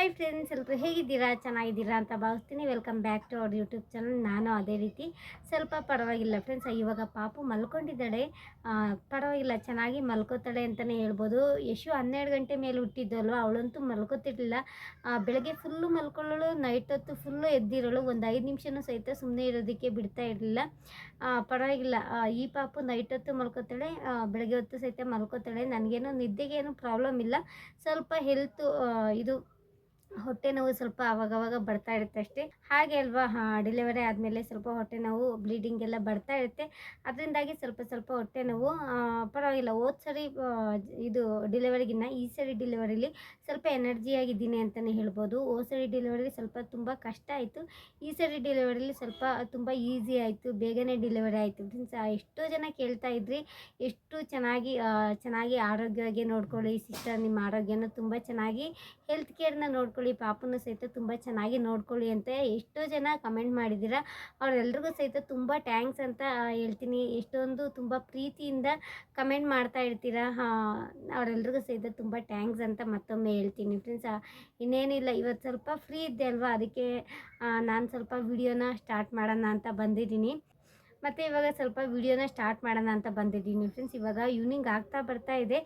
Hi friends ಎಲ್ಲರೂ ಹೇಗಿದ್ದೀರಾ? ಚೆನ್ನಾಗಿದ್ದೀರಾ ಅಂತ ಭಾವಿಸ್ತೀನಿ. ವೆಲ್ಕಮ್ ಬ್ಯಾಕ್ ಟು ಅವ್ರ ಯೂಟ್ಯೂಬ್ ಚಾನಲ್ ನಾನು ಅದೇ ರೀತಿ. ಸ್ವಲ್ಪ ಪರವಾಗಿಲ್ಲ ಫ್ರೆಂಡ್ಸ್ ಇವಾಗ ಪಾಪು ಮಲ್ಕೊಂಡಿದ್ದಾಳೆ. ಪರವಾಗಿಲ್ಲ, ಚೆನ್ನಾಗಿ ಮಲ್ಕೋತಾಳೆ ಅಂತಲೇ ಹೇಳ್ಬೋದು. ಯಶು ಹನ್ನೆರಡು ಗಂಟೆ ಮೇಲೆ ಹುಟ್ಟಿದ್ದಲ್ವ? ಅವಳಂತೂ ಮಲ್ಕೋತಿರ್ಲಿಲ್ಲ. ಬೆಳಗ್ಗೆ ಫುಲ್ಲು ಮಲ್ಕೊಳ್ಳೋಳು ನೈಟ್ ಹೊತ್ತು ಫುಲ್ಲು ಎದ್ದಿರೋಳು. ಒಂದು ಐದು ನಿಮಿಷನೂ ಸಹಿತ ಸುಮ್ಮನೆ ಇರೋದಕ್ಕೆ ಬಿಡ್ತಾ ಇರಲಿಲ್ಲ. ಪರವಾಗಿಲ್ಲ. ಈ ಪಾಪು ನೈಟ್ ಹೊತ್ತು ಮಲ್ಕೋತಾಳೆ. ಬೆಳಗ್ಗೆ ಹೊತ್ತು ಸಹಿತ ಮಲ್ಕೋತಾಳೆ. ನನಗೇನು ನಿದ್ದೆಗೇನು ಪ್ರಾಬ್ಲಮ್ ಇಲ್ಲ. ಸ್ವಲ್ಪ ಹೆಲ್ತು ಇದು ಹೊಟ್ಟೆ ನೋವು ಸ್ವಲ್ಪ ಅವಾಗವಾಗ ಬರ್ತಾ ಇರುತ್ತೆ ಅಷ್ಟೇ. ಹಾಗೆ ಅಲ್ವಾ ಡೆಲಿವರಿ ಆದಮೇಲೆ ಸ್ವಲ್ಪ ಹೊಟ್ಟೆ ನೋವು ಬ್ಲೀಡಿಂಗ್ ಎಲ್ಲ ಬರ್ತಾ ಇರುತ್ತೆ. ಅದರಿಂದಾಗಿ ಸ್ವಲ್ಪ ಸ್ವಲ್ಪ ಹೊಟ್ಟೆ ನೋವು ಪರವಾಗಿಲ್ಲ. ಹೋದ ಸರಿ ಇದು ಡೆಲಿವರಿಗಿನ್ನ ಈ ಸರಿ ಡೆಲಿವರಿಲಿ ಸ್ವಲ್ಪ ಎನರ್ಜಿ ಆಗಿದ್ದೀನಿ ಅಂತಲೇ ಹೇಳ್ಬೋದು. ಹೋದ ಸರಿ ಡೆಲಿವರಿ ಸ್ವಲ್ಪ ತುಂಬ ಕಷ್ಟ ಆಯಿತು. ಈ ಸರಿ ಡೆಲಿವರಿಲಿ ಸ್ವಲ್ಪ ತುಂಬ ಈಸಿ ಆಯಿತು. ಬೇಗನೆ ಡೆಲಿವರಿ ಆಯಿತು. ಫ್ರೆಂಡ್ಸ್ ಎಷ್ಟೋ ಜನ ಕೇಳ್ತಾ ಇದ್ರಿ, ಎಷ್ಟು ಚೆನ್ನಾಗಿ ಚೆನ್ನಾಗಿ ಆರೋಗ್ಯವಾಗಿ ನೋಡ್ಕೊಳ್ಳಿ ಸಿಸ್ಟರ್ ನಿಮ್ಮ ಆರೋಗ್ಯನ ತುಂಬ ಚೆನ್ನಾಗಿ ಹೆಲ್ತ್ ಕೇರ್ನ ನೋಡ್ಕೊಳ್ಳಿ. ಪಾಪನ ಸಹಿತ ತುಂಬ ಚೆನ್ನಾಗಿ ನೋಡ್ಕೊಳ್ಳಿ ಅಂತ ಎಷ್ಟೋ ಜನ ಕಮೆಂಟ್ ಮಾಡಿದ್ದೀರ. ಅವರೆಲ್ರಿಗೂ ಸಹಿತ ತುಂಬ ಟ್ಯಾಂಕ್ಸ್ ಅಂತ ಹೇಳ್ತೀನಿ. ಎಷ್ಟೊಂದು ತುಂಬ ಪ್ರೀತಿಯಿಂದ ಕಮೆಂಟ್ ಮಾಡ್ತಾ ಇರ್ತೀರಾ. ಅವರೆಲ್ಲರಿಗೂ ಸಹಿತ ತುಂಬ ಟ್ಯಾಂಕ್ಸ್ ಅಂತ ಮತ್ತೊಮ್ಮೆ ಹೇಳ್ತೀನಿ ಫ್ರೆಂಡ್ಸ್ ಇನ್ನೇನಿಲ್ಲ, ಇವತ್ತು ಸ್ವಲ್ಪ ಫ್ರೀ ಇದ್ದೆ ಅಲ್ವಾ? ಅದಕ್ಕೆ ನಾನು ಸ್ವಲ್ಪ ವಿಡಿಯೋನ ಸ್ಟಾರ್ಟ್ ಮಾಡೋಣ ಅಂತ ಬಂದಿದ್ದೀನಿ. ಮತ್ತು ಇವಾಗ ಸ್ವಲ್ಪ ವಿಡಿಯೋನ ಸ್ಟಾರ್ಟ್ ಮಾಡೋಣ ಅಂತ ಬಂದಿದ್ದೀನಿ. ಫ್ರೆಂಡ್ಸ್ ಇವಾಗ ಈವ್ನಿಂಗ್ ಆಗ್ತಾ ಬರ್ತಾ ಇದೆ.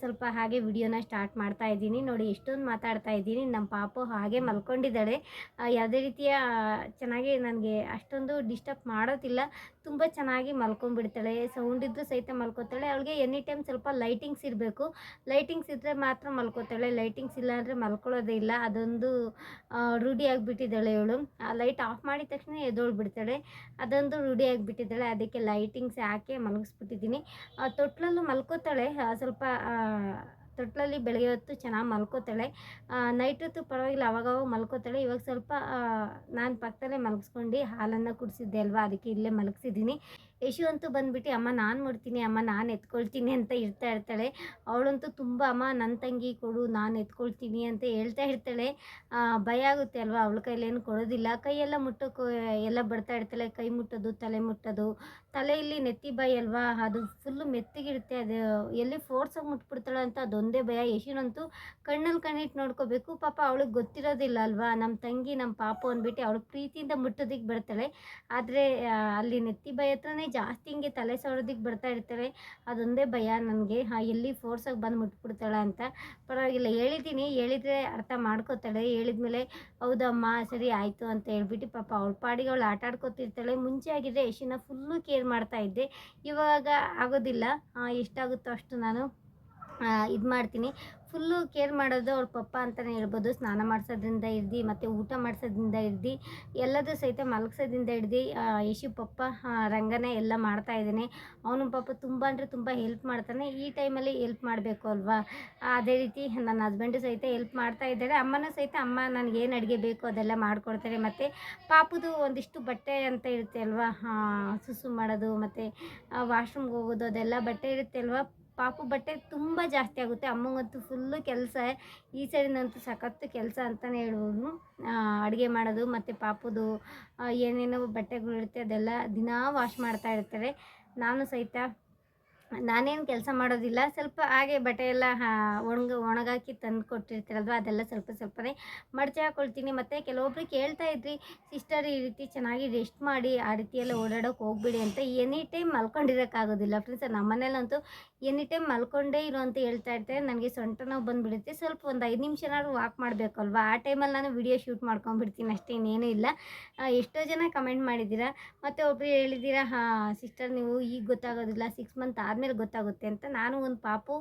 ಸ್ವಲ್ಪ ಹಾಗೆ ವಿಡಿಯೋನ ಸ್ಟಾರ್ಟ್ ಮಾಡ್ತಾ ಇದ್ದೀನಿ. ನೋಡಿ, ಎಷ್ಟೊಂದು ಮಾತಾಡ್ತಾ ಇದ್ದೀನಿ. ನಮ್ಮ ಪಾಪು ಹಾಗೆ ಮಲ್ಕೊಂಡಿದ್ದಾಳೆ. ಯಾವುದೇ ರೀತಿಯ ಚೆನ್ನಾಗಿ ನನಗೆ ಅಷ್ಟೊಂದು ಡಿಸ್ಟರ್ಬ್ ಮಾಡೋದಿಲ್ಲ. ತುಂಬ ಚೆನ್ನಾಗಿ ಮಲ್ಕೊಂಡ್ಬಿಡ್ತಾಳೆ ಸೌಂಡ್ ಇದ್ದರೂ ಸಹಿತ ಮಲ್ಕೋತಾಳೆ ಅವಳಿಗೆ ಎನಿ ಟೈಮ್ ಸ್ವಲ್ಪ ಲೈಟಿಂಗ್ಸ್ ಇರಬೇಕು. ಲೈಟಿಂಗ್ಸ್ ಇದ್ದರೆ ಮಾತ್ರ ಮಲ್ಕೋತಾಳೆ ಲೈಟಿಂಗ್ಸ್ ಇಲ್ಲ ಅಂದರೆ ಮಲ್ಕೊಳ್ಳೋದೇ ಇಲ್ಲ. ಅದೊಂದು ರೂಢಿಯಾಗಿಬಿಟ್ಟಿದ್ದಾಳೆ ರೂಢಿ ಆ ಇವಳು. ಲೈಟ್ ಆಫ್ ಮಾಡಿದ ತಕ್ಷಣ ಎದ್ದೋಳು ಬಿಡ್ತಾಳೆ ಅದೊಂದು ರೂಢಿ ಆಗಿಬಿಟ್ಟಿದ್ದಾಳೆ. ಅದಕ್ಕೆ ಲೈಟಿಂಗ್ಸ್ ಹಾಕಿ ಮಲಗಿಸ್ಬಿಟ್ಟಿದ್ದೀನಿ. ಆ, ತೊಟ್ಲಲ್ಲೂ ಮಲ್ಕೋತಾಳೆ. ಸ್ವಲ್ಪ ಆ, ತೊಟ್ಲಲ್ಲಿ ಬೆಳಗ್ಗೆ ಹೊತ್ತು ಚೆನ್ನಾಗಿ ಮಲ್ಕೋತಾಳೆ. ನೈಟ್ ಹೊತ್ತು ಪರವಾಗಿಲ್ಲ, ಅವಾಗವಾಗ ಮಲ್ಕೋತಾಳೆ. ಇವಾಗ ಸ್ವಲ್ಪ ನಾನು ಪಕ್ಕದಲ್ಲೇ ಮಲಗಿಸ್ಕೊಂಡು ಹಾಲನ್ನು ಕುಡಿಸಿದ್ದೆ ಅಲ್ವಾ? ಅದಕ್ಕೆ ಇಲ್ಲೇ ಮಲಗಿಸಿದ್ದೀನಿ. ಯಶು ಅಂತೂ ಬಂದ್ಬಿಟ್ಟು, ಅಮ್ಮ, ನಾನು ಮಾಡ್ತೀನಿ, ಅಮ್ಮ, ನಾನು ಎತ್ಕೊಳ್ತೀನಿ ಅಂತ ಇರ್ತಾ ಇರ್ತಾಳೆ. ಅವಳಂತೂ ತುಂಬ, ಅಮ್ಮ ನನ್ನ ತಂಗಿ ಕೊಡು, ನಾನು ಎತ್ಕೊಳ್ತೀನಿ ಅಂತ ಹೇಳ್ತಾ ಇರ್ತಾಳೆ. ಭಯ ಆಗುತ್ತೆ ಅಲ್ವಾ? ಅವಳ ಕೈಲೇನು ಕೊಡೋದಿಲ್ಲ. ಕೈಯೆಲ್ಲ ಮುಟ್ಟೋಕೆ, ಎಲ್ಲ ಬರ್ತಾ ಇರ್ತಾಳೆ. ಕೈ ಮುಟ್ಟೋದು, ತಲೆ ಮುಟ್ಟೋದು. ತಲೆಯಲ್ಲಿ ನೆತ್ತಿ ಬಾಯಿ ಅಲ್ವಾ? ಅದು ಫುಲ್ಲು ಮೆತ್ತಿಗಿರುತ್ತೆ. ಅದು ಎಲ್ಲಿ ಫೋರ್ಸಾಗಿ ಮುಟ್ಬಿಡ್ತಾಳೆ ಅಂತ ಅದೊಂದೇ ಭಯ. ಯಶುನಂತೂ ಕಣ್ಣಲ್ಲಿ ಕಣ್ಣಿಟ್ಟು ನೋಡ್ಕೋಬೇಕು. ಪಾಪ ಅವಳಿಗೆ ಗೊತ್ತಿರೋದಿಲ್ಲ ಅಲ್ವಾ? ನಮ್ಮ ತಂಗಿ ನಮ್ಮ ಪಾಪ ಅಂದ್ಬಿಟ್ಟು ಅವಳು ಪ್ರೀತಿಯಿಂದ ಮುಟ್ಟೋದಕ್ಕೆ ಬರ್ತಾಳೆ. ಆದರೆ ಅಲ್ಲಿ ನೆತ್ತಿ ಬಾಯಿ ಹತ್ರನೇ ಜಾಸ್ತಿ ಹಿಂಗೆ ತಲೆ ಸವರೋದಿಕ್ಕೆ ಬರ್ತಾ ಇರ್ತಾರೆ, ಅದೊಂದೇ ಭಯ ನನಗೆ. ಎಲ್ಲಿ ಫೋರ್ಸಾಗಿ ಬಂದು ಮುಟ್ಬಿಡ್ತಾಳೆ ಅಂತ. ಪರವಾಗಿಲ್ಲ ಹೇಳಿದ್ದೀನಿ ಹೇಳಿದರೆ ಅರ್ಥ ಮಾಡ್ಕೋತಾಳೆ. ಹೇಳಿದ್ಮೇಲೆ, ಹೌದಮ್ಮ, ಸರಿ ಆಯಿತು ಅಂತ ಹೇಳ್ಬಿಟ್ಟು ಪಾಪ ಅವಳ ಪಾಡಿಗೆ ಅವಳು ಆಟ ಆಡ್ಕೊತಿರ್ತಾಳೆ. ಮುಂಚೆ ಆಗಿದ್ರೆ ಯಶಿನ ಫುಲ್ಲು ಕೇರ್ ಮಾಡ್ತಾ ಇದ್ದೆ. ಇವಾಗ ಆಗೋದಿಲ್ಲ. ಎಷ್ಟಾಗುತ್ತೋ ಅಷ್ಟು ನಾನು ಇದು ಮಾಡ್ತೀನಿ. ಫುಲ್ಲು ಕೇರ್ ಮಾಡೋದು ಅವ್ರ ಪಪ್ಪ ಅಂತಲೇ ಹೇಳ್ಬೋದು. ಸ್ನಾನ ಮಾಡಿಸೋದ್ರಿಂದ ಹಿಡ್ದು, ಮತ್ತು ಊಟ ಮಾಡಿಸೋದ್ರಿಂದ ಹಿಡ್ದು, ಎಲ್ಲದೂ ಸಹಿತ ಮಲಗಿಸೋದ್ರಿಂದ ಹಿಡ್ದು ಯಶು ಪಪ್ಪ ರಂಗನೆ ಎಲ್ಲ ಮಾಡ್ತಾ ಇದ್ದಾನೆ. ಅವನು ಪಾಪ ತುಂಬ ಅಂದರೆ ತುಂಬ ಹೆಲ್ಪ್ ಮಾಡ್ತಾನೆ. ಈ ಟೈಮಲ್ಲಿ ಹೆಲ್ಪ್ ಮಾಡಬೇಕು ಅಲ್ವಾ? ಅದೇ ರೀತಿ ನನ್ನ ಹಸ್ಬೆಂಡು ಸಹಿತ ಹೆಲ್ಪ್ ಮಾಡ್ತಾ ಇದ್ದಾರೆ ಅಮ್ಮನೂ ಸಹಿತ ಅಮ್ಮ ನನಗೆ ಏನು ಅಡುಗೆ ಬೇಕು ಅದೆಲ್ಲ ಮಾಡಿಕೊಡ್ತಾರೆ. ಮತ್ತು ಪಾಪದು ಒಂದಿಷ್ಟು ಬಟ್ಟೆ ಅಂತ ಇರುತ್ತೆ ಅಲ್ವಾ? ಸುಸು ಮಾಡೋದು, ಮತ್ತು ವಾಶ್ರೂಮ್ಗೆ ಹೋಗೋದು ಅದೆಲ್ಲ ಬಟ್ಟೆ ಇರುತ್ತೆ ಅಲ್ವಾ? ಪಾಪು ಬಟ್ಟೆ ತುಂಬ ಜಾಸ್ತಿ ಆಗುತ್ತೆ. ಅಮ್ಮಂಗಂತೂ ಫುಲ್ಲು ಕೆಲಸ. ಈ ಸೈಡಿನಂತೂ ಸಖತ್ತು ಕೆಲಸ ಅಂತಲೇ ಹೇಳ್ಬೋದು. ಅಡುಗೆ ಮಾಡೋದು ಮತ್ತು ಪಾಪುದು ಏನೇನೋ ಬಟ್ಟೆಗಳಿರುತ್ತೆ ಅದೆಲ್ಲ ದಿನಾ ವಾಶ್ ಮಾಡ್ತಾ ಇರ್ತಾರೆ. ನಾನು ಸಹಿತ ನಾನೇನು ಕೆಲಸ ಮಾಡೋದಿಲ್ಲ. ಸ್ವಲ್ಪ ಹಾಗೆ ಬಟ್ಟೆ ಎಲ್ಲ ಒಣಗ, ಒಣಗಾಕಿ ತಂದು ಕೊಟ್ಟಿರ್ತೀರಲ್ವ ಅದೆಲ್ಲ ಸ್ವಲ್ಪ ಸ್ವಲ್ಪನೇ ಮಡಚಿ ಹಾಕೊಳ್ತೀನಿ. ಮತ್ತು ಕೆಲವೊಬ್ರು ಕೇಳ್ತಾ ಇದ್ರಿ, ಸಿಸ್ಟರ್, ಈ ರೀತಿ ಚೆನ್ನಾಗಿ ರೆಸ್ಟ್ ಮಾಡಿ, ಆ ರೀತಿ ಎಲ್ಲ ಓಡಾಡೋಕೆ ಹೋಗ್ಬಿಡಿ ಅಂತ. ಎನಿ ಟೈಮ್ ಮಲ್ಕೊಂಡಿರೋಕ್ಕಾಗೋದಿಲ್ಲ. ಫ್ರೆಂಡ್ಸ್ ನಮ್ಮ ಮನೇಲಂತೂ ಎನಿ ಟೈಮ್ ಮಲ್ಕೊಂಡೇ ಇರು ಅಂತ ಹೇಳ್ತಾ ಇರ್ತಾರೆ. ನನಗೆ ಸೊಂಟ ನೋವು ಬಂದುಬಿಡುತ್ತೆ. ಸ್ವಲ್ಪ ಒಂದು ಐದು ನಿಮಿಷನಾದ್ರು ವಾಕ್ ಮಾಡಬೇಕಲ್ವಾ? ಆ ಟೈಮಲ್ಲಿ ನಾನು ವಿಡಿಯೋ ಶೂಟ್ ಮಾಡ್ಕೊಂಡ್ಬಿಡ್ತೀನಿ ಅಷ್ಟೇ, ಇನ್ನೇನೂ ಇಲ್ಲ. ಎಷ್ಟೋ ಜನ ಕಮೆಂಟ್ ಮಾಡಿದ್ದೀರಾ? ಮತ್ತು ಒಬ್ಬರು ಹೇಳಿದ್ದೀರಾ, ಹಾಂ ಸಿಸ್ಟರ್ ನೀವು ಈಗ ಗೊತ್ತಾಗೋದಿಲ್ಲ ಸಿಕ್ಸ್ ಮಂತ್ ಆದಮೇಲೆ ಗೊತ್ತಾಗುತ್ತೆ ಅಂತ. ನಾನು ಒಂದು ಪಾಪು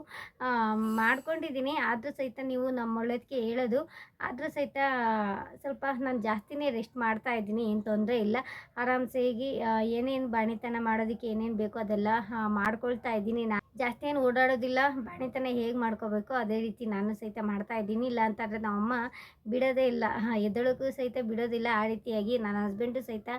ಮಾಡ್ಕೊಂಡಿದ್ದೀನಿ. ಆದರೂ ಸಹಿತ ನೀವು ನಮ್ಮ ಒಳ್ಳೇದಕ್ಕೆ ಹೇಳೋದು. ಆದರೂ ಸಹಿತ ಸ್ವಲ್ಪ ನಾನು ಜಾಸ್ತಿನೇ ರೆಸ್ಟ್ ಮಾಡ್ತಾ ಇದ್ದೀನಿ, ಏನು ತೊಂದರೆ ಇಲ್ಲ. ಆರಾಮ್ಸೆ ಏನೇನು ಬಾಣಿತನ ಮಾಡೋದಕ್ಕೆ ಏನೇನು ಬೇಕೋ ಅದೆಲ್ಲ ಮಾಡ್ಕೊಳ್ತಾ ಇದ್ದೀನಿ ನಾ ಜಾಸ್ತಿ ಏನು ಓಡಾಡೋದಿಲ್ಲ. ಬಾಣಿತನ ಹೇಗೆ ಮಾಡ್ಕೋಬೇಕು? ಅದೇ ರೀತಿ ನಾನು ಸಹಿತ ಮಾಡ್ತಾ ಇದ್ದೀನಿ. ಇಲ್ಲ ಅಂತಂದರೆ ನಮ್ಮಮ್ಮ ಬಿಡೋದೇ ಇಲ್ಲ. ಹಾಂ, ಎದ್ದಳಕ್ಕೂ ಸಹಿತ ಬಿಡೋದಿಲ್ಲ. ಆ ರೀತಿಯಾಗಿ ನನ್ನ ಹಸ್ಬೆಂಡು ಸಹಿತ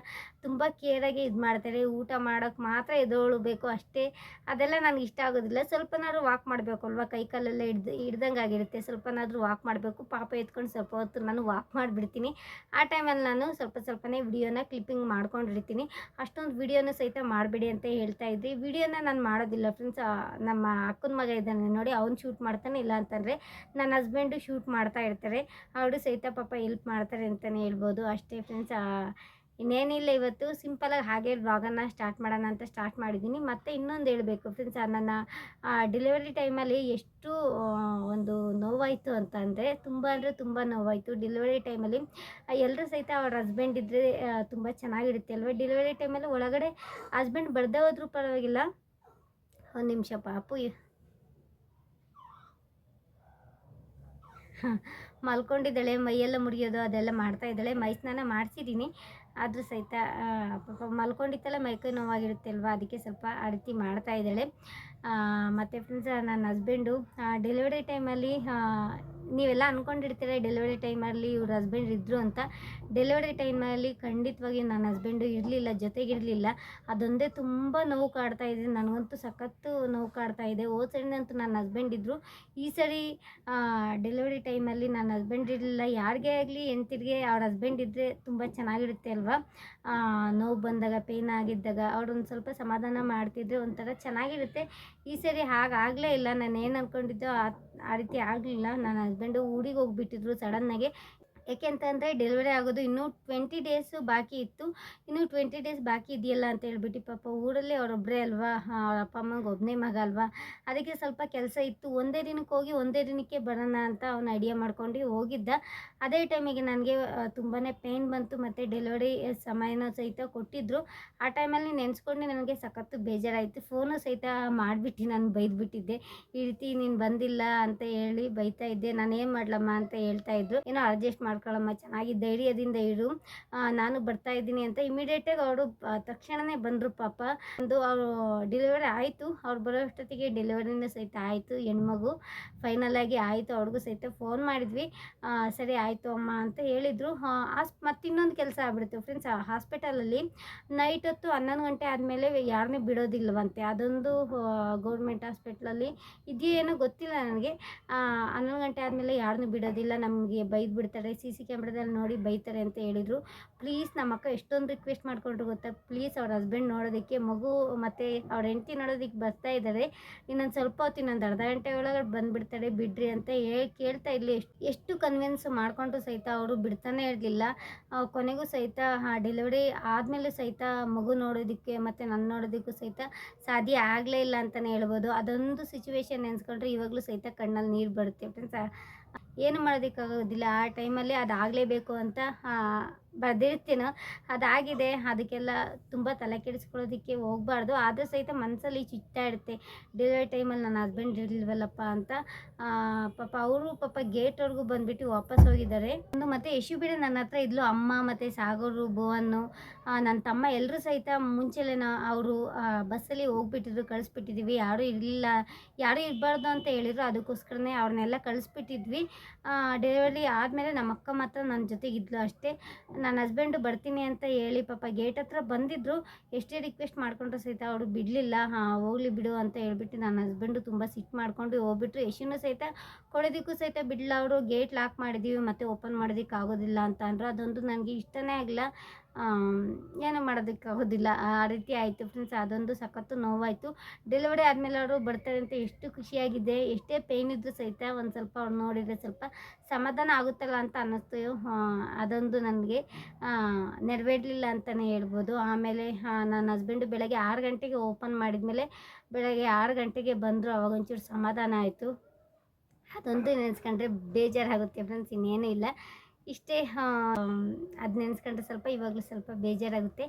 ತುಂಬ ಕೇರಾಗಿ ಇದು ಮಾಡ್ತಾರೆ. ಊಟ ಮಾಡೋಕ್ಕೆ ಮಾತ್ರ ಎದ್ದೊಳ್ಬೇಕು ಅಷ್ಟೇ. ಅದೆಲ್ಲ ನನಗೆ ಇಷ್ಟ ಆಗೋದಿಲ್ಲ. ಸ್ವಲ್ಪನಾದ್ರೂ ವಾಕ್ ಮಾಡಬೇಕು ಅಲ್ವಾ? ಕೈ ಕಾಲೆಲ್ಲ ಹಿಡ್ದು, ಹಿಡ್ದಂಗೆ ಆಗಿರುತ್ತೆ. ಸ್ವಲ್ಪನಾದ್ರೂ ವಾಕ್ ಮಾಡಬೇಕು. ಪಾಪ ಎತ್ಕೊಂಡು ಸ್ವಲ್ಪ ಹೊತ್ತು ನಾನು ವಾಕ್ ಮಾಡಿಬಿಡ್ತೀನಿ. ಆ ಟೈಮಲ್ಲಿ ನಾನು ಸ್ವಲ್ಪ ಸ್ವಲ್ಪನೇ ವಿಡಿಯೋನ ಕ್ಲಿಪ್ಪಿಂಗ್ ಮಾಡ್ಕೊಂಡಿರ್ತೀನಿ. ಅಷ್ಟೊಂದು ವಿಡಿಯೋನ ಸಹಿತ ಮಾಡಬೇಡಿ ಅಂತ ಹೇಳ್ತಾ ಇದ್ರಿ. ವಿಡಿಯೋನ ನಾನು ಮಾಡೋದಿಲ್ಲ ಫ್ರೆಂಡ್ಸ್ ನಮ್ಮ ಅಕ್ಕನ ಮಗ ಇದ್ದಾನೆ ನೋಡಿ, ಅವ್ನು ಶೂಟ್ ಮಾಡ್ತಾನೆ, ಇಲ್ಲ ಅಂತಂದರೆ ನನ್ನ ಹಸ್ಬೆಂಡು ಶೂಟ್ ಮಾಡ್ತಾ ಇರ್ತಾರೆ. ಅವರು ಸಹಿತ ಪಾಪ ಹೆಲ್ಪ್ ಮಾಡ್ತಾರೆ ಅಂತಲೇ ಹೇಳ್ಬೋದು. ಅಷ್ಟೇ ಫ್ರೆಂಡ್ಸ್ ಇನ್ನೇನಿಲ್ಲ ಇವತ್ತು. ಸಿಂಪಲಾಗಿ ಹಾಗೆ ಬ್ಲಾಗನ್ನು ಸ್ಟಾರ್ಟ್ ಮಾಡೋಣ ಅಂತ ಸ್ಟಾರ್ಟ್ ಮಾಡಿದ್ದೀನಿ. ಮತ್ತು ಇನ್ನೊಂದು ಹೇಳಬೇಕು ಫ್ರೆಂಡ್ಸ್ ನನ್ನ ಡೆಲಿವರಿ ಟೈಮಲ್ಲಿ ಎಷ್ಟು ಒಂದು ನೋವಾಯಿತು ಅಂತ ಅಂದರೆ ತುಂಬ ಅಂದರೆ ತುಂಬ ನೋವಾಯಿತು. ಡೆಲಿವರಿ ಟೈಮಲ್ಲಿ ಎಲ್ಲರೂ ಸಹಿತ ಅವ್ರ ಹಸ್ಬೆಂಡ್ ಇದ್ದರೆ ತುಂಬ ಚೆನ್ನಾಗಿರುತ್ತೆ ಅಲ್ವ? ಡೆಲಿವರಿ ಟೈಮಲ್ಲಿ ಒಳಗಡೆ ಹಸ್ಬೆಂಡ್ ಬರ್ದೇ ಹೋದ್ರೂ ಪರವಾಗಿಲ್ಲ. ಒಂದು ನಿಮಿಷ ಪಾಪು ಮಲ್ಕೊಂಡಿದ್ದಾಳೆ, ಮೈಯೆಲ್ಲ ಮುರಿಯೋದು, ಅದೆಲ್ಲ ಮಾಡ್ತಾ ಇದ್ದಾಳೆ. ಮೈ ಸ್ನಾನ ಮಾಡಿಸಿದ್ದೀನಿ. ಆದರೂ ಸಹಿತ ಪಾಪ ಮಲ್ಕೊಂಡಿತ್ತಲ್ಲ, ಮೈಕೈ ನೋವಾಗಿರುತ್ತೆ ಅಲ್ವಾ? ಅದಕ್ಕೆ ಸ್ವಲ್ಪ ಅಡತಿ ಮಾಡ್ತಾ ಇದ್ದಾಳೆ. ಮತ್ತು ಫ್ರೆಂಡ್ಸ್ ನನ್ನ ಹಸ್ಬೆಂಡು ಡೆಲಿವರಿ ಟೈಮಲ್ಲಿ ನೀವೆಲ್ಲ ಅಂದ್ಕೊಂಡಿರ್ತೀರ ಡೆಲಿವರಿ ಟೈಮಲ್ಲಿ ಇವ್ರ ಹಸ್ಬೆಂಡ್ ಇದ್ದರು ಅಂತ. ಡೆಲಿವರಿ ಟೈಮಲ್ಲಿ ಖಂಡಿತವಾಗಿ ನನ್ನ ಹಸ್ಬೆಂಡು ಇರಲಿಲ್ಲ, ಜೊತೆಗಿರಲಿಲ್ಲ. ಅದೊಂದೇ ತುಂಬ ನೋವು ಕಾಡ್ತಾ ಇದೆ. ನನಗಂತೂ ಸಖತ್ತು ನೋವು ಕಾಡ್ತಾ ಇದೆ. ಹೋದ ಸರಿನಂತೂ ನನ್ನ ಹಸ್ಬೆಂಡ್ ಇದ್ದರು ಈ ಸರಿ ಡೆಲಿವರಿ ಟೈಮಲ್ಲಿ ನನ್ನ ಹಸ್ಬೆಂಡ್ ಇರಲಿಲ್ಲ. ಯಾರಿಗೇ ಆಗಲಿ ಹೆಂಡ್ತಿರ್ಗೆ ಅವ್ರ ಹಸ್ಬೆಂಡ್ ಇದ್ದರೆ ತುಂಬ ಚೆನ್ನಾಗಿರುತ್ತೆ ಅಲ್ವಾ? ನೋವು ಬಂದಾಗ ಪೇನ್ ಆಗಿದ್ದಾಗ ಅವ್ರೊಂದು ಸ್ವಲ್ಪ ಸಮಾಧಾನ ಮಾಡ್ತಿದ್ರೆ ಒಂಥರ ಚೆನ್ನಾಗಿರುತ್ತೆ. ಈ ಸರಿ ಹಾಗಾಗಲೇ ಇಲ್ಲ. ನಾನು ಏನು ಅಂದ್ಕೊಂಡಿದ್ದೋ ಆ ಆ ರೀತಿ ಆಗಲಿಲ್ಲ. ನನ್ನ ಹಸ್ಬೆಂಡು ಊರಿಗೆ ಹೋಗ್ಬಿಟ್ಟಿದ್ರು. ಸಡನ್ನಾಗೆ ಯಾಕೆ ಅಂತಂದರೆ ಡೆಲಿವರಿ ಆಗೋದು ಇನ್ನೂ ಟ್ವೆಂಟಿ ಡೇಸು ಬಾಕಿ ಇತ್ತು. ಇನ್ನೂ ಟ್ವೆಂಟಿ ಡೇಸ್ ಬಾಕಿ ಇದೆಯಲ್ಲ ಅಂತ ಹೇಳ್ಬಿಟ್ಟು ಪಾಪ ಊರಲ್ಲಿ ಅವರೊಬ್ಬರೇ ಅಲ್ವಾ? ಅವ್ರ ಅಪ್ಪ, ಅಮ್ಮಂಗೆ ಒಬ್ಬನೇ ಮಗ ಅಲ್ವಾ? ಅದಕ್ಕೆ ಸ್ವಲ್ಪ ಕೆಲಸ ಇತ್ತು. ಒಂದೇ ದಿನಕ್ಕೆ ಹೋಗಿ ಒಂದೇ ದಿನಕ್ಕೆ ಬರೋಣ ಅಂತ ಅವನು ಐಡಿಯಾ ಮಾಡ್ಕೊಂಡು ಹೋಗಿದ್ದ. ಅದೇ ಟೈಮಿಗೆ ನನಗೆ ತುಂಬಾ ಪೇಯ್ನ್ ಬಂತು. ಮತ್ತು ಡೆಲಿವರಿ ಸಮಯನೂ ಸಹಿತ ಕೊಟ್ಟಿದ್ದರು ಆ ಟೈಮಲ್ಲಿ ನೆನೆಸ್ಕೊಂಡು ನನಗೆ ಸಖತ್ತು ಬೇಜಾರಾಯಿತು. ಫೋನು ಸಹಿತ ಮಾಡಿಬಿಟ್ಟು, ನಾನು ಬೈದ್ಬಿಟ್ಟಿದ್ದೆ. ಈ ರೀತಿ ನೀನು ಬಂದಿಲ್ಲ ಅಂತ ಹೇಳಿ ಬೈತಾ ಇದ್ದೆ. ನಾನು ಏನು ಮಾಡ್ಲಮ್ಮ ಅಂತ ಹೇಳ್ತಾ ಇದ್ರು. ಏನೋ ಅಡ್ಜಸ್ಟ್ ಮಾಡ್ಕೊಳ್ಳಮ್ಮ ಚೆನ್ನಾಗಿ ಧೈರ್ಯದಿಂದ ಇಡು ನಾನು ಬರ್ತಾ ಇದ್ದೀನಿ ಅಂತ ಇಮಿಡಿಯೇಟಾಗಿ ಅವರು ತಕ್ಷಣವೇ ಬಂದರು ಪಾಪ. ಒಂದು ಅವರು ಡೆಲಿವರಿ ಆಯಿತು. ಅವ್ರು ಬರೋ ಅಷ್ಟೊತ್ತಿಗೆ ಡೆಲಿವರಿನೂ ಸಹಿತ ಆಯಿತು, ಹೆಣ್ಮಗು. ಫೈನಲ್ ಆಗಿ ಆಯಿತು, ಅವ್ರಿಗೂ ಸಹಿತ ಫೋನ್ ಮಾಡಿದ್ವಿ. ಸರಿ ಆಯಿತು ಅಮ್ಮ ಅಂತ ಹೇಳಿದರು. ಹಾಸ್, ಮತ್ತಿನ್ನೊಂದು ಕೆಲಸ ಆಗ್ಬಿಡ್ತು. ಫ್ರೆಂಡ್ಸ್ ಹಾಸ್ಪಿಟಲಲ್ಲಿ ನೈಟ್ ಹೊತ್ತು ಹನ್ನೊಂದು ಗಂಟೆ ಆದಮೇಲೆ ಯಾರನ್ನೂ ಬಿಡೋದಿಲ್ಲವಂತೆ ಅದೊಂದು ಗೌರ್ಮೆಂಟ್ ಹಾಸ್ಪಿಟ್ಲಲ್ಲಿ ಇದೆಯೇನೋ ಗೊತ್ತಿಲ್ಲ ನನಗೆ. ಹನ್ನೊಂದು ಗಂಟೆ ಆದಮೇಲೆ ಯಾರನ್ನೂ ಬಿಡೋದಿಲ್ಲ. ನಮಗೆ ಬೈದು ಬಿಡ್ತಾರೆ ಸಿ ಸಿ ಕ್ಯಾಮ್ರಾದಲ್ಲಿ ನೋಡಿ ಬೈತಾರೆ ಅಂತ ಹೇಳಿದರು. ಪ್ಲೀಸ್ ನಮ್ಮ ಅಕ್ಕ ಎಷ್ಟೊಂದು ರಿಕ್ವೆಸ್ಟ್ ಮಾಡ್ಕೊಂಡ್ರು ಗೊತ್ತಾ? ಪ್ಲೀಸ್ ಅವ್ರ ಹಸ್ಬೆಂಡ್ ನೋಡೋದಕ್ಕೆ ಮಗು ಮತ್ತು ಅವ್ರ ಹೆಂಡತಿ ನೋಡೋದಕ್ಕೆ ಬರ್ತಾ ಇದ್ದಾರೆ. ಇನ್ನೊಂದು ಸ್ವಲ್ಪ ಹೊತ್ತು ಇನ್ನೊಂದು ಅರ್ಧ ಗಂಟೆ ಒಳಗಡೆ ಬಂದುಬಿಡ್ತಾರೆ ಬಿಡ್ರಿ ಅಂತ ಹೇಳಿ ಕೇಳ್ತಾ ಇರಲಿ. ಎಷ್ಟು ಎಷ್ಟು ಕನ್ವಿನ್ಸ್ ಮಾಡಿಕೊಂಡು ಸಹಿತ ಅವರು ಬಿಡ್ತಾನೆ ಇರಲಿಲ್ಲ. ಕೊನೆಗೂ ಸಹಿತ ಡೆಲಿವರಿ ಆದಮೇಲೆ ಸಹಿತ ಮಗು ನೋಡೋದಕ್ಕೆ ಮತ್ತು ನನ್ನ ನೋಡೋದಕ್ಕೂ ಸಹಿತ ಸಾಧ್ಯ ಆಗಲೇ ಇಲ್ಲ ಅಂತಲೇ ಹೇಳ್ಬೋದು. ಅದೊಂದು ಸಿಚುವೇಶನ್ ನೆನೆಸ್ಕೊಂಡ್ರೆ ಇವಾಗಲೂ ಸಹಿತ ಕಣ್ಣಲ್ಲಿ ನೀರು ಬರುತ್ತೆ. ಫ್ರೆಂಡ್ಸ್ ಏನು ಮಾಡೋದಕ್ಕಾಗೋದಿಲ್ಲ. ಆ ಟೈಮಲ್ಲಿ ಅದಾಗಲೇಬೇಕು ಅಂತ ಬರೆದಿರ್ತೀನೋ ಅದಾಗಿದೆ. ಅದಕ್ಕೆಲ್ಲ ತುಂಬ ತಲೆ ಕೆಡಿಸ್ಕೊಳ್ಳೋದಕ್ಕೆ ಹೋಗ್ಬಾರ್ದು. ಆದರೂ ಸಹಿತ ಮನಸ್ಸಲ್ಲಿ ಚುಚ್ತಾ ಇರುತ್ತೆ. ಡೆಲಿವರಿ ಟೈಮಲ್ಲಿ ನನ್ನ ಹಸ್ಬೆಂಡ್ ಇರಲಿಲ್ವಲ್ಲಪ್ಪ ಅಂತ. ಪಾಪ ಅವರು ಪಾಪ ಗೇಟ್ವರೆಗೂ ಬಂದುಬಿಟ್ಟು ವಾಪಸ್ ಹೋಗಿದ್ದಾರೆ. ಒಂದು ಮತ್ತು ಯಶು ಬಿಡ ನನ್ನ ಹತ್ರ ಇದ್ಲು. ಅಮ್ಮ ಮತ್ತು ಸಾಗರು ಭುವನ್ನು ನನ್ನ ತಮ್ಮ ಎಲ್ಲರೂ ಸಹಿತ ಮುಂಚೆಲೆ ಅವರು ಬಸ್ಸಲ್ಲಿ ಹೋಗ್ಬಿಟ್ಟಿದ್ರು, ಕಳಿಸ್ಬಿಟ್ಟಿದ್ವಿ. ಯಾರೂ ಇರಲಿಲ್ಲ. ಯಾರೂ ಇರಬಾರ್ದು ಅಂತ ಹೇಳಿದ್ರು. ಅದಕ್ಕೋಸ್ಕರನೇ ಅವ್ರನ್ನೆಲ್ಲ ಕಳಿಸ್ಬಿಟ್ಟಿದ್ವಿ. ಡೆಲಿವರಿ ಆದಮೇಲೆ ನಮ್ಮ ಅಕ್ಕ ಮಾತ್ರ ನನ್ನ ಜೊತೆಗಿದ್ಲು ಅಷ್ಟೇ. ನನ್ನ ಹಸ್ಬೆಂಡು ಬರ್ತೀನಿ ಅಂತ ಹೇಳಿ ಪಾಪ ಗೇಟ್ ಹತ್ರ ಬಂದಿದ್ದರು ಎಷ್ಟೇ ರಿಕ್ವೆಸ್ಟ್ ಮಾಡ್ಕೊಂಡ್ರು ಸಹಿತ ಅವರು ಬಿಡಲಿಲ್ಲ. ಹಾಂ, ಹೋಗ್ಲಿ ಬಿಡು ಅಂತ ಹೇಳ್ಬಿಟ್ಟು ನನ್ನ ಹಸ್ಬೆಂಡು ತುಂಬ ಸಿಟ್ಟು ಮಾಡ್ಕೊಂಡು ಹೋಗ್ಬಿಟ್ರು. ಯಶುನು ಸಹಿತ ಕೊಡೋದಕ್ಕೂ ಸಹಿತ ಬಿಡಲ್ಲ ಅವರು ಗೇಟ್ ಲಾಕ್ ಮಾಡಿದ್ದೀವಿ ಮತ್ತೆ ಓಪನ್ ಮಾಡೋದಕ್ಕೆ ಆಗೋದಿಲ್ಲ ಅಂತ ಅಂದರು. ಅದೊಂದು ನನಗೆ ಇಷ್ಟನೇ ಆಗಿಲ್ಲ ಏನು ಮಾಡೋದಕ್ಕಾಗೋದಿಲ್ಲ ಆ ರೀತಿ ಆಯಿತು ಫ್ರೆಂಡ್ಸ್ ಅದೊಂದು ಸಖತ್ತು ನೋವಾಯಿತು. ಡೆಲಿವರಿ ಆದಮೇಲೆ ಅವರು ಬರ್ತಾರೆ ಅಂತ ಎಷ್ಟು ಖುಷಿಯಾಗಿದೆ, ಎಷ್ಟೇ ಪೇಯ್ನ್ ಇದ್ದರೂ ಸಹಿತ ಒಂದು ಸ್ವಲ್ಪ ಅವ್ರು ನೋಡಿದರೆ ಸ್ವಲ್ಪ ಸಮಾಧಾನ ಆಗುತ್ತಲ್ಲ ಅಂತ ಅನ್ನಿಸ್ತು. ಅದೊಂದು ನನಗೆ ನೆರವೇರಲಿಲ್ಲ ಅಂತಲೇ ಹೇಳ್ಬೋದು. ಆಮೇಲೆ ನನ್ನ ಹಸ್ಬೆಂಡು ಬೆಳಗ್ಗೆ ಆರು ಗಂಟೆಗೆ ಓಪನ್ ಮಾಡಿದ್ಮೇಲೆ ಬೆಳಗ್ಗೆ ಆರು ಗಂಟೆಗೆ ಬಂದರು. ಅವಾಗೊಂಚೂರು ಸಮಾಧಾನ ಆಯಿತು. ಅದೊಂದು ನೆನೆಸ್ಕೊಂಡ್ರೆ ಬೇಜಾರಾಗುತ್ತೆ ಫ್ರೆಂಡ್ಸ್ ಇನ್ನೇನೂ ಇಲ್ಲ. ಇಷ್ಟೇ ಅದು ನೆನೆಸ್ಕೊಂಡ್ರೆ ಸ್ವಲ್ಪ ಇವಾಗಲೂ ಸ್ವಲ್ಪ ಬೇಜಾರಾಗುತ್ತೆ.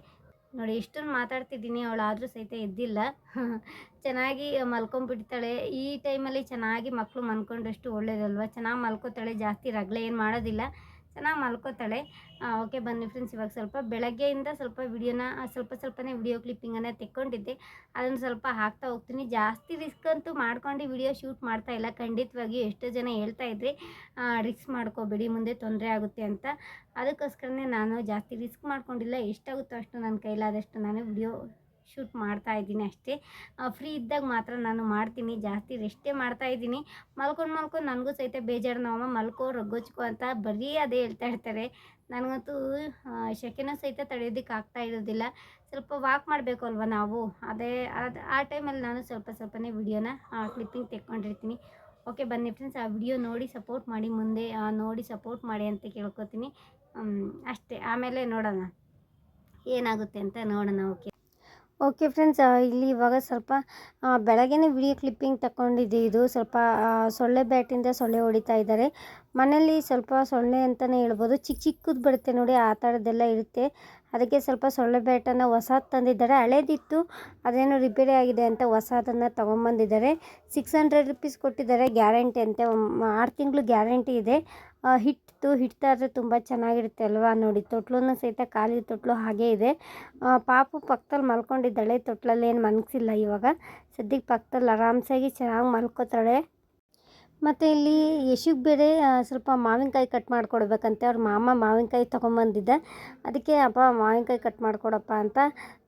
ನೋಡಿ ಎಷ್ಟೊಂದು ಮಾತಾಡ್ತಿದ್ದೀನಿ ಅವಳು ಆದರೂ ಸಹಿತ ಎದ್ದಿಲ್ಲ. ಚೆನ್ನಾಗಿ ಮಲ್ಕೊಂಡ್ಬಿಡ್ತಾಳೆ ಈ ಟೈಮಲ್ಲಿ ಚೆನ್ನಾಗಿ ಮಕ್ಕಳು ಮಲ್ಕೊಂಡಷ್ಟು ಒಳ್ಳೇದಲ್ವ? ಚೆನ್ನಾಗಿ ಮಲ್ಕೋತಾಳೆ, ಜಾಸ್ತಿ ರಗಳೆ ಏನು ಮಾಡೋದಿಲ್ಲ. ಚೆನ್ನಾಗಿ ಮಲ್ಕೋತಾಳೆ. ಓಕೆ ಬನ್ನಿ ಫ್ರೆಂಡ್ಸ್ ಇವಾಗ ಸ್ವಲ್ಪ ಬೆಳಗ್ಗೆಯಿಂದ ಸ್ವಲ್ಪ ವಿಡಿಯೋನ ಸ್ವಲ್ಪ ಸ್ವಲ್ಪನೇ ವಿಡಿಯೋ ಕ್ಲಿಪ್ಪಿಂಗನ್ನು ತೆಕ್ಕೊಂಡಿದ್ದೆ. ಅದನ್ನು ಸ್ವಲ್ಪ ಹಾಕ್ತಾ ಹೋಗ್ತೀನಿ. ಜಾಸ್ತಿ ರಿಸ್ಕ್ ಅಂತೂ ಮಾಡ್ಕೊಂಡು ವಿಡಿಯೋ ಶೂಟ್ ಮಾಡ್ತಾ ಇಲ್ಲ. ಖಂಡಿತವಾಗಿ ಎಷ್ಟೋ ಜನ ಹೇಳ್ತಾ ಇದ್ರಿ ರಿಸ್ಕ್ ಮಾಡ್ಕೋಬೇಡಿ, ಮುಂದೆ ತೊಂದರೆ ಆಗುತ್ತೆ ಅಂತ. ಅದಕ್ಕೋಸ್ಕರನೇ ನಾನು ಜಾಸ್ತಿ ರಿಸ್ಕ್ ಮಾಡ್ಕೊಂಡಿಲ್ಲ. ಎಷ್ಟಾಗುತ್ತೋ ಅಷ್ಟು ನನ್ನ ಕೈಲಾದಷ್ಟು ನಾನು ವಿಡಿಯೋ ಶೂಟ್ ಮಾಡ್ತಾ ಇದ್ದೀನಿ ಅಷ್ಟೇ. ಫ್ರೀ ಇದ್ದಾಗ ಮಾತ್ರ ನಾನು ಮಾಡ್ತೀನಿ. ಜಾಸ್ತಿ ರೆಸ್ಟೇ ಮಾಡ್ತಾ ಇದ್ದೀನಿ. ಮಲ್ಕೊಂಡು ಮಲ್ಕೊಂಡು ನನಗೂ ಸಹಿತ ಬೇಜಾರು ನಮ್ಮ ಮಲ್ಕೋ, ರಗ್ಗೊಚ್ಕೊ ಅಂತ ಬರೀ ಅದೇ ಹೇಳ್ತಾ ಇರ್ತಾರೆ. ನನಗಂತೂ ಶೆಕೆನ ಸಹಿತ ತಡೆಯೋದಕ್ಕೆ ಆಗ್ತಾ ಇರೋದಿಲ್ಲ. ಸ್ವಲ್ಪ ವಾಕ್ ಮಾಡಬೇಕು ಅಲ್ವಾ ನಾವು? ಅದೇ, ಅದು, ಆ ಟೈಮಲ್ಲಿ ನಾನು ಸ್ವಲ್ಪ ಸ್ವಲ್ಪನೇ ವಿಡಿಯೋನ ಕ್ಲಿಪ್ಪಿಂಗ್ ತೆಕ್ಕೊಂಡಿರ್ತೀನಿ. ಓಕೆ ಬನ್ನಿ ಫ್ರೆಂಡ್ಸ್ ಆ ವಿಡಿಯೋ ನೋಡಿ ಸಪೋರ್ಟ್ ಮಾಡಿ ಮುಂದೆ ನೋಡಿ ಸಪೋರ್ಟ್ ಮಾಡಿ ಅಂತ ಕೇಳ್ಕೊತೀನಿ. ಅಷ್ಟೇ. ಆಮೇಲೆ ನೋಡೋಣ. ಏನಾಗುತ್ತೆ ಅಂತ ನೋಡೋಣ. ಓಕೆ ಓಕೆ ಫ್ರೆಂಡ್ಸ್ ಇಲ್ಲಿ ಇವಾಗ ಸ್ವಲ್ಪ ಬೆಳಗ್ಗೆನೇ ವಿಡಿಯೋ ಕ್ಲಿಪ್ಪಿಂಗ್ ತಗೊಂಡಿದ್ದೆ ಇದು ಸ್ವಲ್ಪ ಸೊಳ್ಳೆ ಬ್ಯಾಟಿಂದ ಸೊಳ್ಳೆ ಹೊಡಿತಾ ಇದ್ದಾರೆ. ಮನೇಲಿ ಸ್ವಲ್ಪ ಸೊಳ್ಳೆ ಅಂತಲೇ ಹೇಳ್ಬೋದು. ಚಿಕ್ಕ ಚಿಕ್ಕದು ಬರುತ್ತೆ ನೋಡಿ, ಆ ಥರದ್ದೆಲ್ಲ ಇರುತ್ತೆ. ಅದಕ್ಕೆ ಸ್ವಲ್ಪ ಸೊಳ್ಳೆ ಬ್ಯಾಟನ್ನು ಹೊಸದು ತಂದಿದ್ದಾರೆ. ಹಳೇದಿತ್ತು, ಅದೇನೋ ರಿಪೇರಿ ಆಗಿದೆ ಅಂತ ಹೊಸದನ್ನು ತೊಗೊಂಬಂದಿದ್ದಾರೆ. ಸಿಕ್ಸ್ ಹಂಡ್ರೆಡ್ ರುಪೀಸ್ ಕೊಟ್ಟಿದ್ದಾರೆ, ಗ್ಯಾರಂಟಿ ಅಂತೆ. ಆರು ತಿಂಗಳು ಗ್ಯಾರಂಟಿ ಇದೆ. ಹಿಟ್ಟು ಹಿಡ್ತಾ ಆದರೆ ತುಂಬ ಚೆನ್ನಾಗಿರುತ್ತೆ ಅಲ್ವಾ ನೋಡಿ. ತೊಟ್ಲೂ ಸಹಿತ ಖಾಲಿ ತೊಟ್ಲು ಹಾಗೇ ಇದೆ. ಪಾಪು ಪಕ್ಕದಲ್ಲಿ ಮಲ್ಕೊಂಡಿದ್ದಾಳೆ. ತೊಟ್ಲಲ್ಲಿ ಏನು ಮನ್ಸಿಲ್ಲ ಇವಾಗ. ಸದ್ಯಕ್ಕೆ ಪಕ್ಕದಲ್ಲಿ ಆರಾಮ್ಸಾಗಿ ಚೆನ್ನಾಗಿ ಮಲ್ಕೋತಾಳೆ. ಮತ್ತು ಇಲ್ಲಿ ಯಶುಗೆ ಬೇರೆ ಸ್ವಲ್ಪ ಮಾವಿನಕಾಯಿ ಕಟ್ ಮಾಡಿಕೊಡ್ಬೇಕಂತೆ. ಅವ್ರ ಮಾಮ ಮಾವಿನಕಾಯಿ ತೊಗೊಂಬಂದಿದ್ದೆ. ಅದಕ್ಕೆ ಅಪ್ಪ ಮಾವಿನಕಾಯಿ ಕಟ್ ಮಾಡಿಕೊಡಪ್ಪ ಅಂತ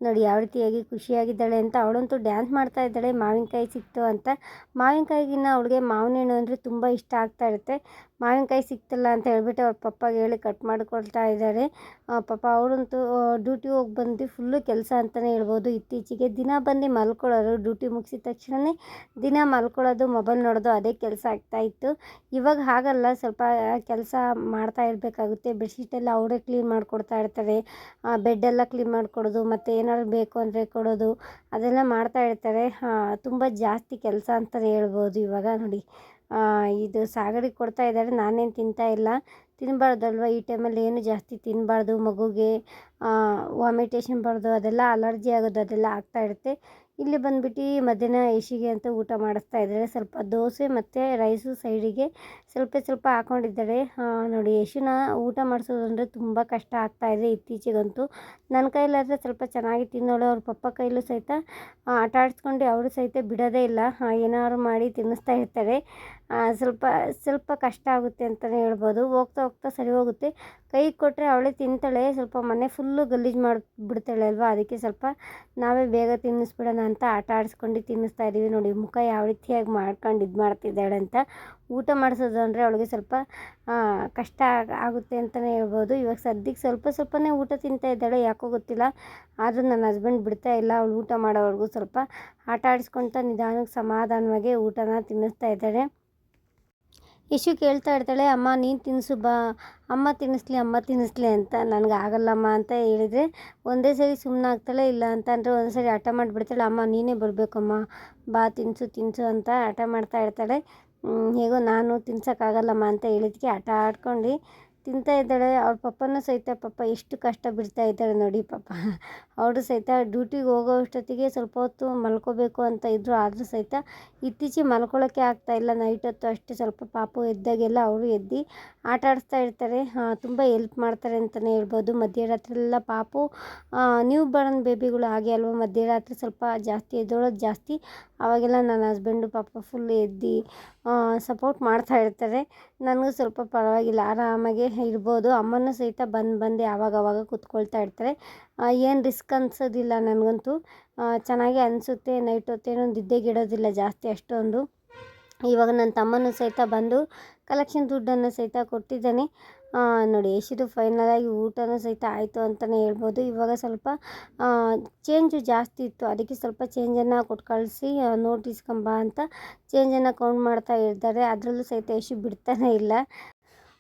ನೋಡಿ ಯಾವ ರೀತಿಯಾಗಿ ಖುಷಿಯಾಗಿದ್ದಾಳೆ ಅಂತ. ಅವಳಂತೂ ಡ್ಯಾನ್ಸ್ ಮಾಡ್ತಾ ಇದ್ದಾಳೆ. ಮಾವಿನಕಾಯಿ ಸಿಕ್ತು ಅಂತ. ಮಾವಿನಕಾಯಿಗಿನ್ನ ಅವಳಿಗೆ ಮಾವಿನ ಹಣ್ಣು ಅಂದರೆ ತುಂಬ ಇಷ್ಟ ಆಗ್ತಾ ಇರುತ್ತೆ. ಮಾವಿನಕಾಯಿ ಸಿಕ್ತಿಲ್ಲ ಅಂತ ಹೇಳ್ಬಿಟ್ಟು ಅವ್ರ ಪಪ್ಪಾಗೆ ಹೇಳಿ ಕಟ್ ಮಾಡಿಕೊಳ್ತಾ ಇದ್ದಾರೆ. ಪಾಪ ಅವರಂತೂ ಡ್ಯೂಟಿ ಹೋಗಿ ಬಂದು ಫುಲ್ಲು ಕೆಲಸ ಅಂತಲೇ ಹೇಳ್ಬೋದು. ಇತ್ತೀಚೆಗೆ ದಿನ ಬಂದು ಮಲ್ಕೊಳ್ಳೋರು, ಡ್ಯೂಟಿ ಮುಗಿಸಿದ ತಕ್ಷಣವೇ ದಿನ ಮಲ್ಕೊಳ್ಳೋದು ಮೊಬೈಲ್ ನೋಡೋದು, ಅದೇ ಕೆಲಸ ಆಗ್ತಾ ಇತ್ತು. ಇವಾಗ ಹಾಗಲ್ಲ, ಸ್ವಲ್ಪ ಕೆಲಸ ಮಾಡ್ತಾ ಇರಬೇಕಾಗುತ್ತೆ. ಬೆಡ್ಶೀಟೆಲ್ಲ ಅವರೇ ಕ್ಲೀನ್ ಮಾಡಿಕೊಡ್ತಾ ಇರ್ತಾರೆ. ಬೆಡ್ಡೆಲ್ಲ ಕ್ಲೀನ್ ಮಾಡಿಕೊಡೋದು, ಮತ್ತು ಏನಾದ್ರು ಬೇಕು ಅಂದರೆ ಕೊಡೋದು, ಅದೆಲ್ಲ ಮಾಡ್ತಾ ಇರ್ತಾರೆ. ತುಂಬ ಜಾಸ್ತಿ ಕೆಲಸ ಅಂತಲೇ ಹೇಳ್ಬೋದು ಇವಾಗ ನೋಡಿ. ಇದು ಸಾಗರಿಗೆ ಕೊಡ್ತಾ ಇದ್ದಾರೆ. ನಾನೇನು ತಿಂತಾ ಇಲ್ಲ. ತಿನ್ನಬಾರ್ದಲ್ವ ಈ ಟೈಮಲ್ಲಿ ಏನು ಜಾಸ್ತಿ ತಿನ್ನಬಾರ್ದು ಮಗುಗೆ? ವಾಮಿಟೇಷನ್ ಬರೋದು ಅದೆಲ್ಲ ಅಲರ್ಜಿ ಆಗೋದು ಅದೆಲ್ಲ ಆಗ್ತಾ ಇರುತ್ತೆ. ಇಲ್ಲಿ ಬಂದ್ಬಿಟ್ಟು ಮಧ್ಯಾಹ್ನ ಯಶಿಗೆ ಅಂತ ಊಟ ಮಾಡಿಸ್ತಾ ಇದ್ದಾರೆ. ಸ್ವಲ್ಪ ದೋಸೆ ಮತ್ತು ರೈಸು ಸೈಡಿಗೆ ಸ್ವಲ್ಪ ಸ್ವಲ್ಪ ಹಾಕೊಂಡಿದ್ದಾರೆ. ನೋಡಿ ಯಶುನ ಊಟ ಮಾಡಿಸೋದು ಅಂದರೆ ತುಂಬ ಕಷ್ಟ ಆಗ್ತಾ ಇದೆ ಇತ್ತೀಚೆಗಂತೂ. ನನ್ನ ಕೈಲಾದರೆ ಸ್ವಲ್ಪ ಚೆನ್ನಾಗಿ ತಿನ್ನೋಳು, ಅವ್ರ ಪಪ್ಪ ಕೈಲೂ ಸಹಿತ ಆಟ ಆಡಿಸ್ಕೊಂಡು ಅವರು ಸಹಿತ ಬಿಡೋದೇ ಇಲ್ಲ. ಏನಾದ್ರು ಮಾಡಿ ತಿನ್ನಿಸ್ತಾ ಇರ್ತಾರೆ. ಸ್ವಲ್ಪ ಸ್ವಲ್ಪ ಕಷ್ಟ ಆಗುತ್ತೆ ಅಂತಲೇ ಹೇಳ್ಬೋದು. ಹೋಗ್ತಾ ಹೋಗ್ತಾ ಸರಿ ಹೋಗುತ್ತೆ. ಕೈ ಕೊಟ್ಟರೆ ಅವಳೇ ತಿಂತಾಳೆ, ಸ್ವಲ್ಪ ಮನೆ ಫುಲ್ಲು ಗಲೀಜು ಮಾಡಿಬಿಡ್ತಾಳೆ ಅಲ್ವಾ? ಅದಕ್ಕೆ ಸ್ವಲ್ಪ ನಾವೇ ಬೇಗ ತಿನ್ನಿಸ್ಬಿಡೋಣ ಅಂತ ಆಟ ಆಡಿಸ್ಕೊಂಡು ತಿನ್ನಿಸ್ತಾ ಇದ್ದೀವಿ ನೋಡಿ. ಮುಖ ಯಾವ ರೀತಿಯಾಗಿ ಮಾಡ್ಕೊಂಡು ಇದು ಮಾಡ್ತಿದ್ದಾಳೆ ಅಂತ ಊಟ ಮಾಡಿಸೋದು ಅಂದರೆ ಅವಳಿಗೆ ಸ್ವಲ್ಪ ಕಷ್ಟ ಆಗುತ್ತೆ ಅಂತಲೇ ಹೇಳ್ಬೋದು. ಇವಾಗ ಸದ್ಯಕ್ಕೆ ಸ್ವಲ್ಪ ಸ್ವಲ್ಪನೇ ಊಟ ತಿಂತಾ ಇದ್ದಾಳೆ, ಯಾಕೋ ಗೊತ್ತಿಲ್ಲ. ಆದರೂ ನನ್ನ ಹಸ್ಬೆಂಡ್ ಬಿಡ್ತಾ ಇಲ್ಲ. ಅವಳು ಊಟ ಮಾಡೋವರೆಗೂ ಸ್ವಲ್ಪ ಆಟ ಆಡಿಸ್ಕೊಳ್ತಾ ನಿಧಾನಕ್ಕೆ ಸಮಾಧಾನವಾಗಿ ಊಟನ ತಿನ್ನಿಸ್ತಾ ಇದ್ದಾಳೆ. ಯಶು ಕೇಳ್ತಾ ಇರ್ತಾಳೆ, ಅಮ್ಮ, ನೀನು ತಿನ್ನಿಸು ಬಾ, ಅಮ್ಮ ತಿನ್ನಿಸ್ಲಿ ಅಮ್ಮ ತಿನ್ನಿಸ್ಲಿ ಅಂತ ನನಗೆ ಆಗಲ್ಲಮ್ಮ ಅಂತ ಹೇಳಿದರೆ ಒಂದೇ ಸರಿ ಸುಮ್ಮನೆ ಆಗ್ತಾಳೆ ಇಲ್ಲ ಅಂತ ಅಂದರೆ ಒಂದು ಸರಿ ಹಠ ಮಾಡಿಬಿಡ್ತಾಳೆ, ಅಮ್ಮ, ನೀನೇ ಬರಬೇಕಮ್ಮ, ಬಾ ತಿನ್ನಿಸು ತಿನ್ನಿಸು ಅಂತ ಹಠ ಮಾಡ್ತಾ ಇರ್ತಾಳೆ. ಹೇಗೋ ನಾನು ತಿನ್ಸೋಕ್ಕಾಗಲ್ಲಮ್ಮ ಅಂತ ಹೇಳಿದ್ಕೆ ಹಠ ಆಡ್ಕೊಂಡು ತಿಂತಾ ಇದ್ದಾಳೆ, ಅವ್ರ ಪಪ್ಪನೂ ಸಹಿತ ಪಾಪ ಎಷ್ಟು ಕಷ್ಟ ಬಿಡ್ತಾ ಇದ್ದಾಳೆ ನೋಡಿ ಪಾಪ. ಅವರು ಸಹಿತ ಡ್ಯೂಟಿಗೆ ಹೋಗೋ ಅಷ್ಟೊತ್ತಿಗೆ ಸ್ವಲ್ಪ ಹೊತ್ತು ಮಲ್ಕೋಬೇಕು ಅಂತ ಇದ್ದರು ಆದರೂ ಸಹಿತ ಇತ್ತೀಚೆಗೆ ಮಲ್ಕೊಳ್ಳೋಕ್ಕೆ ಆಗ್ತಾ ಇಲ್ಲ. ನೈಟ್ ಹೊತ್ತು ಅಷ್ಟೇ ಸ್ವಲ್ಪ ಪಾಪು ಎದ್ದಾಗೆಲ್ಲ ಅವರು ಎದ್ದು ಆಟ ಆಡಿಸ್ತಾ ಇರ್ತಾರೆ. ತುಂಬ ಎಲ್ಪ್ ಮಾಡ್ತಾರೆ ಅಂತಲೇ ಹೇಳ್ಬೋದು. ಮಧ್ಯರಾತ್ರಿ ಎಲ್ಲ ಪಾಪು ನ್ಯೂ ಬರ್ನ್ ಬೇಬಿಗಳು ಹಾಗೆ ಅಲ್ವಾ? ಮಧ್ಯರಾತ್ರಿ ಸ್ವಲ್ಪ ಜಾಸ್ತಿ ಎದ್ದೋಳೋದು ಜಾಸ್ತಿ. ಅವಾಗೆಲ್ಲ ನನ್ನ ಹಸ್ಬೆಂಡು ಪಾಪ ಫುಲ್ ಎದ್ದು ಸಪೋರ್ಟ್ ಮಾಡ್ತಾ ಇರ್ತಾರೆ. ನನಗೂ ಸ್ವಲ್ಪ ಪರವಾಗಿಲ್ಲ. ಆರಾಮಾಗಿ ಇರ್ಬೋದು, ಅಮ್ಮನೂ ಸಹಿತ ಬಂದು ಬಂದು ಆವಾಗ ಅವಾಗ ಕೂತ್ಕೊಳ್ತಾ ಇರ್ತಾರೆ. ಏನು ರಿಸ್ಕ್ ಅನ್ಸೋದಿಲ್ಲ ನನಗಂತೂ. ಚೆನ್ನಾಗೆ ಅನಿಸುತ್ತೆ, ನೈಟ್ ಹೊತ್ತೇನು ನಿದ್ದೆಗಿಡೋದಿಲ್ಲ ಜಾಸ್ತಿ ಅಷ್ಟೊಂದು. ಇವಾಗ ನನ್ನ ತಮ್ಮನೂ ಸಹಿತ ಬಂದು ಕಲೆಕ್ಷನ್ ದುಡ್ಡನ್ನು ಸಹಿತ ಕೊಟ್ಟಿದ್ದಾನೆ. ನೋಡಿ ಫೈನಲ್ ಫೈನಲಾಗಿ ಊಟನೂ ಸಹಿತ ಆಯಿತು ಅಂತಲೇ ಹೇಳ್ಬೋದು. ಇವಾಗ ಸ್ವಲ್ಪ ಚೇಂಜು ಜಾಸ್ತಿ ಇತ್ತು. ಅದಕ್ಕೆ ಸ್ವಲ್ಪ ಚೇಂಜನ್ನು ಕೊಟ್ಟು ಕಳಿಸಿ ನೋಟಿಸ್ಕೊಂಬ ಅಂತ ಚೇಂಜನ್ನು ಕೌಂಟ್ ಮಾಡ್ತಾ ಇರ್ತಾರೆ ಅದರಲ್ಲೂ ಸಹಿತ ಯಶು ಬಿಡ್ತಾನೆ ಇಲ್ಲ.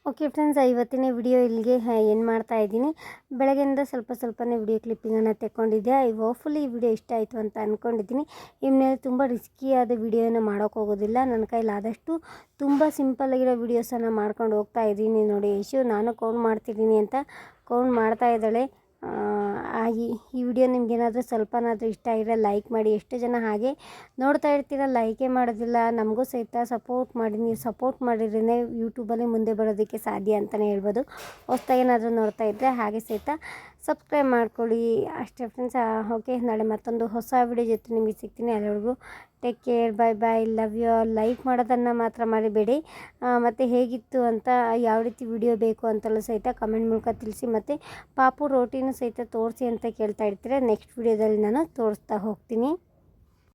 ಓಕೆ ಫ್ರೆಂಡ್ಸ್ ಇವತ್ತಿನ ವಿಡಿಯೋ ಇಲ್ಲಿಗೆ ಏನು ಮಾಡ್ತಾ ಇದ್ದೀನಿ. ಬೆಳಗ್ಗೆಯಿಂದ ಸ್ವಲ್ಪ ಸ್ವಲ್ಪನೇ ವಿಡಿಯೋ ಕ್ಲಿಪ್ಪಿಂಗನ್ನು ತೆಕ್ಕೊಂಡಿದ್ದೆ. ಹೋಪ್ಫುಲಿ ಈ ವಿಡಿಯೋ ಇಷ್ಟ ಆಯಿತು ಅಂತ ಅಂದ್ಕೊಂಡಿದ್ದೀನಿ ಇನ್ಮೇಲೆ ತುಂಬ ರಿಸ್ಕಿಯಾದ ವಿಡಿಯೋನ ಮಾಡೋಕ್ಕೆ ಹೋಗೋದಿಲ್ಲ. ನನ್ನ ಕೈಲಾದಷ್ಟು ತುಂಬ ಸಿಂಪಲ್ಲಾಗಿರೋ ವಿಡಿಯೋಸನ್ನು ಮಾಡ್ಕೊಂಡು ಹೋಗ್ತಾ ಇದ್ದೀನಿ. ನೋಡಿ, ಯಶು, ನಾನು ಕೌಂಟ್ ಮಾಡ್ತಿದ್ದೀನಿ ಅಂತ ಕೌಂಟ್ ಮಾಡ್ತಾ ಇದ್ದಾಳೆ. ಆ, ಆ, ಈ ವಿಡಿಯೋ ನಿಮ್ಗೇನಾದರೂ ಸ್ವಲ್ಪನಾದರೂ ಇಷ್ಟ ಆಗಿದ್ರೆ ಲೈಕ್ ಮಾಡಿ. ಎಷ್ಟು ಜನ ಹಾಗೆ ನೋಡ್ತಾ ಇರ್ತೀರ ಲೈಕೇ ಮಾಡೋದಿಲ್ಲ. ನಮಗೂ ಸಹಿತ ಸಪೋರ್ಟ್ ಮಾಡಿ ನೀವು ಸಪೋರ್ಟ್ ಮಾಡಿದ್ರೇ ಯೂಟ್ಯೂಬಲ್ಲಿ ಮುಂದೆ ಬರೋದಕ್ಕೆ ಸಾಧ್ಯ ಅಂತಲೇ ಹೇಳ್ಬೋದು. ಹೊಸ್ತಾಗೇನಾದರೂ ನೋಡ್ತಾ ಇದ್ದರೆ ಹಾಗೆ ಸಹಿತ ಸಬ್ಸ್ಕ್ರೈಬ್ ಮಾಡ್ಕೊಳ್ಳಿ. ಅಷ್ಟೇ ಫ್ರೆಂಡ್ಸ್ ಓಕೆ ನಾಳೆ ಮತ್ತೊಂದು ಹೊಸ ವಿಡಿಯೋ ಜೊತೆ ನಿಮಗೆ ಸಿಗ್ತೀನಿ ಅಲ್ಲಿವರೆಗೂ. Take care bye bye love you like ಮಾಡೋದನ್ನು ಮಾತ್ರ ಮಾಡಿಬೇಡಿ ಮತ್ತು ಹೇಗಿತ್ತು ಅಂತ, ಯಾವ ರೀತಿ ವಿಡಿಯೋ ಬೇಕು ಅಂತಲೂ ಸಹಿತ ಕಮೆಂಟ್ ಮೂಲಕ ತಿಳಿಸಿ, ಮತ್ತು ಪಾಪು ರೋಟಿನೂ ಸಹಿತ ತೋರಿಸಿ ಅಂತ ಕೇಳ್ತಾ ಇರ್ತೀರ ನೆಕ್ಸ್ಟ್ ವಿಡಿಯೋದಲ್ಲಿ ನಾನು ತೋರಿಸ್ತಾ ಹೋಗ್ತೀನಿ.